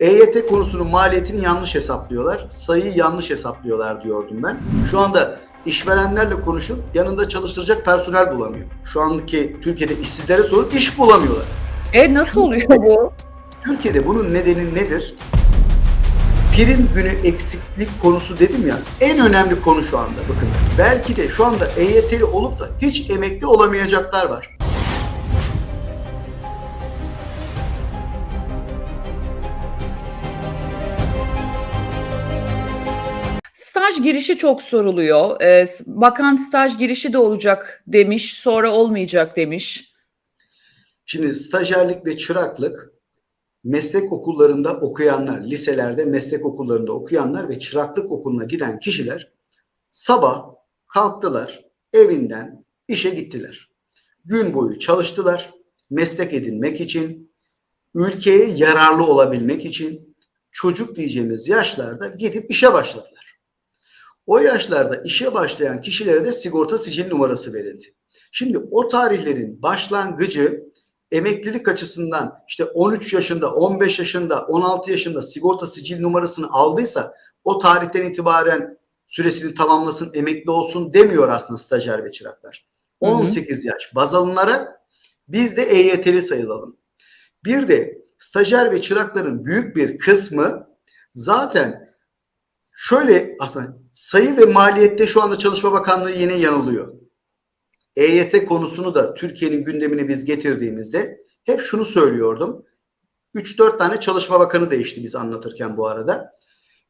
EYT konusunun maliyetini yanlış hesaplıyorlar. Sayıyı yanlış hesaplıyorlar diyordum ben. Şu anda işverenlerle konuşup yanında çalıştıracak personel bulamıyor. Şu andaki Türkiye'de işsizlere sorun iş bulamıyorlar. E nasıl oluyor bu? Türkiye'de bunun nedeni nedir? Prim günü eksiklik konusu dedim ya en önemli konu şu anda bakın. Belki de şu anda EYT'li olup da hiç emekli olamayacaklar var. Staj girişi çok soruluyor. Ee, bakan staj girişi de olacak demiş, sonra olmayacak demiş. Şimdi stajyerlik ve çıraklık meslek okullarında okuyanlar, liselerde meslek okullarında okuyanlar ve çıraklık okuluna giden kişiler sabah kalktılar, evinden işe gittiler. Gün boyu çalıştılar, meslek edinmek için, ülkeye yararlı olabilmek için çocuk diyeceğimiz yaşlarda gidip işe başladılar. O yaşlarda işe başlayan kişilere de sigorta sicil numarası verildi. Şimdi o tarihlerin başlangıcı emeklilik açısından işte 13 yaşında, 15 yaşında, 16 yaşında sigorta sicil numarasını aldıysa o tarihten itibaren süresini tamamlasın, emekli olsun demiyor aslında stajyer ve çıraklar. Hı hı. 18 yaş baz alınarak biz de EYT'li sayılalım. Bir de stajyer ve çırakların büyük bir kısmı zaten şöyle aslında sayı ve maliyette şu anda Çalışma Bakanlığı yine yanılıyor. EYT konusunu da Türkiye'nin gündemine biz getirdiğimizde hep şunu söylüyordum. 3-4 tane Çalışma Bakanı değişti biz anlatırken bu arada.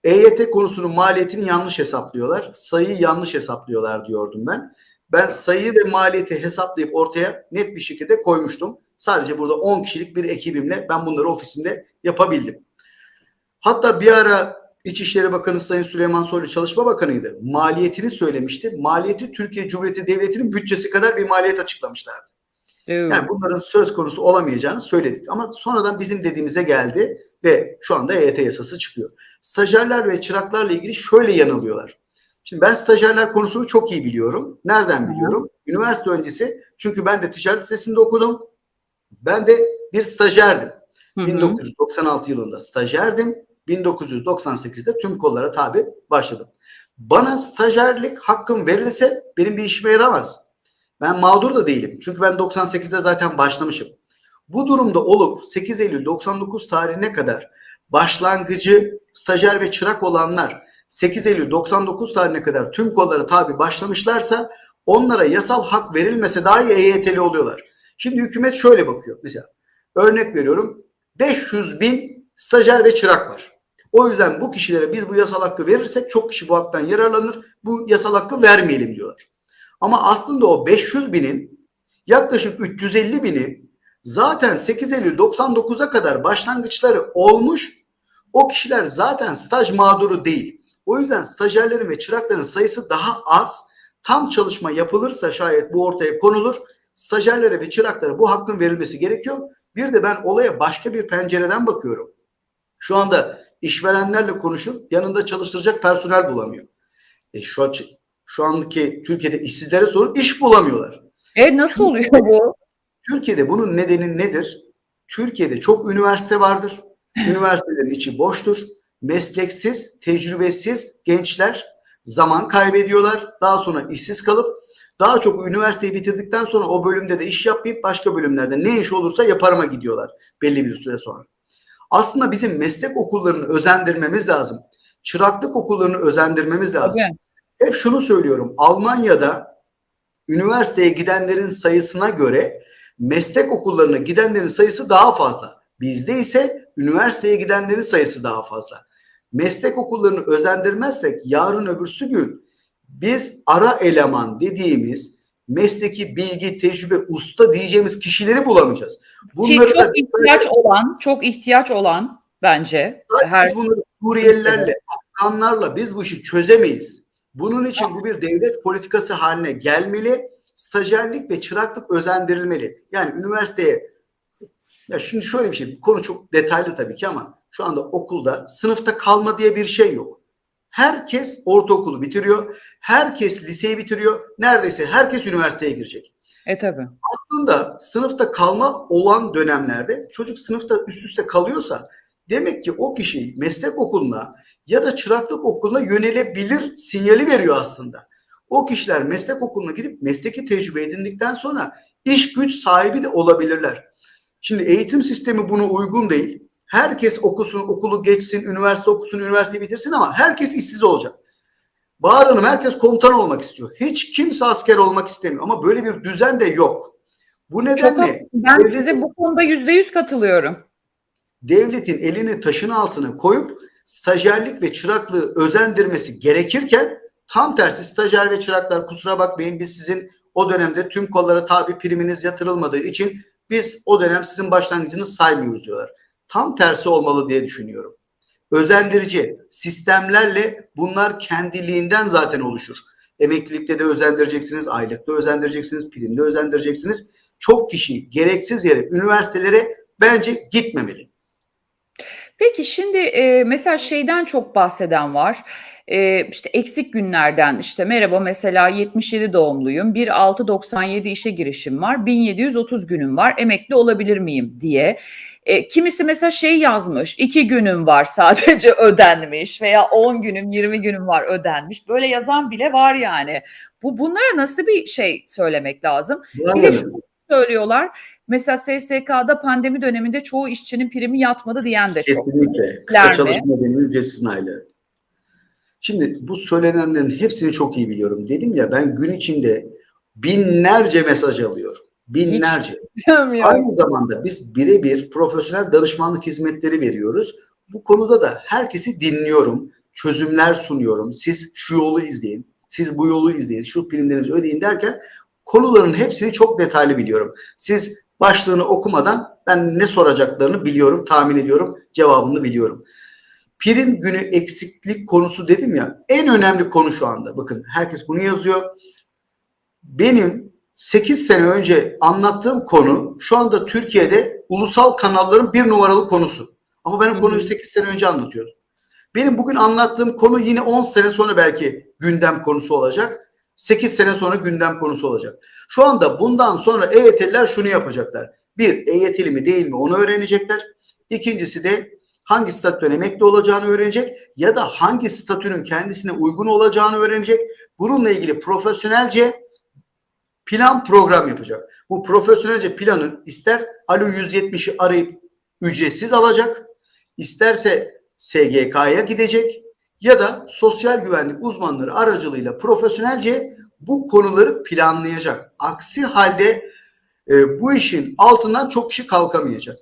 EYT konusunun maliyetini yanlış hesaplıyorlar. Sayıyı yanlış hesaplıyorlar diyordum ben. Ben sayı ve maliyeti hesaplayıp ortaya net bir şekilde koymuştum. Sadece burada 10 kişilik bir ekibimle ben bunları ofisimde yapabildim. Hatta bir ara İçişleri Bakanı Sayın Süleyman Soylu Çalışma Bakanı'ydı. Maliyetini söylemişti. Maliyeti Türkiye Cumhuriyeti Devleti'nin bütçesi kadar bir maliyet açıklamışlardı. Ee, Yani bunların söz konusu olamayacağını söyledik. Ama sonradan bizim dediğimize geldi ve şu anda EYT yasası çıkıyor. Stajyerler ve çıraklarla ilgili şöyle yanılıyorlar. Şimdi ben stajyerler konusunu çok iyi biliyorum. Nereden biliyorum? Üniversite öncesi çünkü ben de ticaret lisesinde okudum. Ben de bir stajyerdim. hı hı. 1996 yılında stajyerdim. 1998'de tüm kollara tabi başladım. Bana stajyerlik hakkım verilse benim bir işime yaramaz. Ben mağdur da değilim. Çünkü ben 98'de zaten başlamışım. Bu durumda olup 8 Eylül 99 tarihine kadar başlangıcı stajyer ve çırak olanlar 8 Eylül 99 tarihine kadar tüm kollara tabi başlamışlarsa onlara yasal hak verilmese dahi EYT'li oluyorlar. Şimdi hükümet şöyle bakıyor. Mesela örnek veriyorum 500 bin stajyer ve çırak var. O yüzden bu kişilere biz bu yasal hakkı verirsek çok kişi bu haktan yararlanır. Bu yasal hakkı vermeyelim diyorlar. Ama aslında o 500 binin yaklaşık 350 bini zaten 8 Eylül 99'a kadar başlangıçları olmuş. O kişiler zaten staj mağduru değil. O yüzden stajyerlerin ve çırakların sayısı daha az. Tam çalışma yapılırsa şayet bu ortaya konulur. Stajyerlere ve çıraklara bu hakkın verilmesi gerekiyor. Bir de ben olaya başka bir pencereden bakıyorum. Şu anda işverenlerle konuşup yanında çalıştıracak personel bulamıyor. E şu açı, şu andaki Türkiye'de işsizlere sorun iş bulamıyorlar. E nasıl oluyor bu? Türkiye'de bunun nedeni nedir? Türkiye'de çok üniversite vardır. Üniversitelerin içi boştur. Mesleksiz, tecrübesiz gençler zaman kaybediyorlar. Daha sonra işsiz kalıp daha çok üniversiteyi bitirdikten sonra o bölümde de iş yapmayıp başka bölümlerde ne iş olursa yaparıma gidiyorlar belli bir süre sonra. Aslında bizim meslek okullarını özendirmemiz lazım. Çıraklık okullarını özendirmemiz lazım. Tabii. Hep şunu söylüyorum. Almanya'da üniversiteye gidenlerin sayısına göre meslek okullarına gidenlerin sayısı daha fazla. Bizde ise üniversiteye gidenlerin sayısı daha fazla. Meslek okullarını özendirmezsek yarın öbürsü gün biz ara eleman dediğimiz mesleki bilgi, tecrübe, usta diyeceğimiz kişileri bulamayacağız. Ki Bunları da çok ihtiyaç olan, çok ihtiyaç olan bence. Her biz bunları Suriyelilerle, Afganlarla biz bu işi çözemeyiz. Bunun için bu bir devlet politikası haline gelmeli. Stajyerlik ve çıraklık özendirilmeli. Yani üniversiteye ya şimdi şöyle bir şey, konu çok detaylı tabii ki ama şu anda okulda sınıfta kalma diye bir şey yok. Herkes ortaokulu bitiriyor. Herkes liseyi bitiriyor. Neredeyse herkes üniversiteye girecek. e tabii. Aslında sınıfta kalma olan dönemlerde çocuk sınıfta üst üste kalıyorsa Demek ki o kişi meslek okuluna ya da çıraklık okuluna yönelebilir sinyali veriyor aslında. O kişiler meslek okuluna gidip mesleki tecrübe edindikten sonra iş güç sahibi de olabilirler. Şimdi eğitim sistemi buna uygun değil. Herkes okusun, okulu geçsin, üniversite okusun, üniversiteyi bitirsin ama herkes işsiz olacak. Bahar Hanım herkes komutan olmak istiyor. Hiç kimse asker olmak istemiyor ama böyle bir düzen de yok. Bu Çok nedenle haklısın. ben devlet- size bu konuda yüzde yüz katılıyorum. devletin elini taşın altına koyup stajyerlik ve çıraklığı özendirmesi gerekirken tam tersi stajyer ve çıraklar kusura bakmayın biz sizin o dönemde tüm kollara tabi priminiz yatırılmadığı için biz o dönem sizin başlangıcınızı saymıyoruz diyorlar. Tam tersi olmalı diye düşünüyorum. Özendirici sistemlerle bunlar kendiliğinden zaten oluşur. Emeklilikte de özendireceksiniz, aylıkta özendireceksiniz, primde özendireceksiniz. Çok kişi gereksiz yere üniversitelere bence gitmemeli. Peki şimdi e, mesela şeyden çok bahseden var. E, işte eksik günlerden işte merhaba mesela 77 doğumluyum. 1.6.97 işe girişim var. 1730 günüm var. Emekli olabilir miyim diye. E, kimisi mesela şey yazmış. 2 günüm var sadece ödenmiş veya 10 günüm 20 günüm var ödenmiş. Böyle yazan bile var yani. Bu bunlara nasıl bir şey söylemek lazım? Bir de şunu söylüyorlar. Mesela SSK'da pandemi döneminde çoğu işçinin primi yatmadı diyen de çok. Kesinlikle. Kısa çalışma dönemi ücretsiz aylığı. Şimdi bu söylenenlerin hepsini çok iyi biliyorum. Dedim ya ben gün içinde binlerce mesaj alıyorum. Binlerce. Aynı zamanda biz birebir profesyonel danışmanlık hizmetleri veriyoruz. Bu konuda da herkesi dinliyorum. Çözümler sunuyorum. Siz şu yolu izleyin. Siz bu yolu izleyin. Şu primlerinizi ödeyin derken konuların hepsini çok detaylı biliyorum. Siz başlığını okumadan ben ne soracaklarını biliyorum, tahmin ediyorum, cevabını biliyorum. Prim günü eksiklik konusu dedim ya en önemli konu şu anda. Bakın herkes bunu yazıyor. Benim 8 sene önce anlattığım konu şu anda Türkiye'de ulusal kanalların bir numaralı konusu. Ama ben o konuyu hı. 8 sene önce anlatıyordum. Benim bugün anlattığım konu yine 10 sene sonra belki gündem konusu olacak. 8 sene sonra gündem konusu olacak. Şu anda bundan sonra EYT'liler şunu yapacaklar. Bir, EYT'li mi değil mi onu öğrenecekler. İkincisi de hangi statüden emekli olacağını öğrenecek ya da hangi statünün kendisine uygun olacağını öğrenecek. Bununla ilgili profesyonelce plan program yapacak. Bu profesyonelce planı ister Alo 170'i arayıp ücretsiz alacak, isterse SGK'ya gidecek ya da sosyal güvenlik uzmanları aracılığıyla profesyonelce bu konuları planlayacak. Aksi halde e, bu işin altından çok kişi kalkamayacak.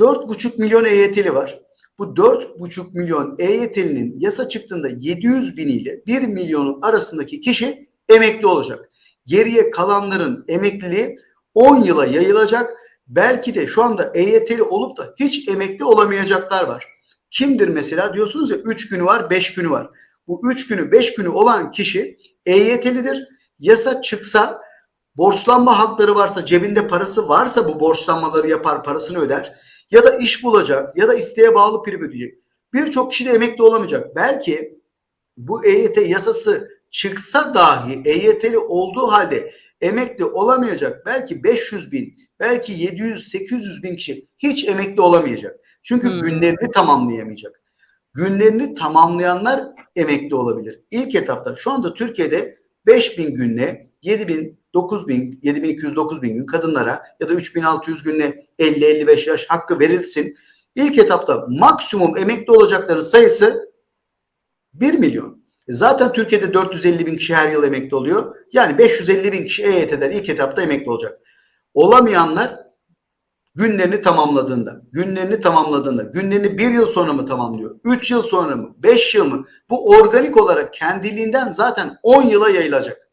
4,5 milyon EYT'li var. Bu 4,5 milyon EYT'linin yasa çıktığında 700 bin ile 1 milyonun arasındaki kişi emekli olacak. Geriye kalanların emekliliği 10 yıla yayılacak. Belki de şu anda EYT'li olup da hiç emekli olamayacaklar var. Kimdir mesela diyorsunuz ya 3 günü var 5 günü var. Bu 3 günü 5 günü olan kişi EYT'lidir. Yasa çıksa borçlanma hakları varsa cebinde parası varsa bu borçlanmaları yapar parasını öder. Ya da iş bulacak ya da isteğe bağlı prim ödeyecek. Birçok kişi de emekli olamayacak. Belki bu EYT yasası çıksa dahi EYT'li olduğu halde emekli olamayacak. Belki 500 bin, belki 700-800 bin kişi hiç emekli olamayacak. Çünkü Hmm. günlerini tamamlayamayacak. Günlerini tamamlayanlar emekli olabilir. İlk etapta şu anda Türkiye'de 5000 günle 7000 9000 7200 9000 gün kadınlara ya da 3600 günle 50 55 yaş hakkı verilsin. İlk etapta maksimum emekli olacakların sayısı 1 milyon. E Zaten Türkiye'de 450 bin kişi her yıl emekli oluyor. Yani 550 bin kişi EYT'den ilk etapta emekli olacak. Olamayanlar günlerini tamamladığında, günlerini tamamladığında, günlerini bir yıl sonra mı tamamlıyor? 3 yıl sonra mı? 5 yıl mı? Bu organik olarak kendiliğinden zaten 10 yıla yayılacak.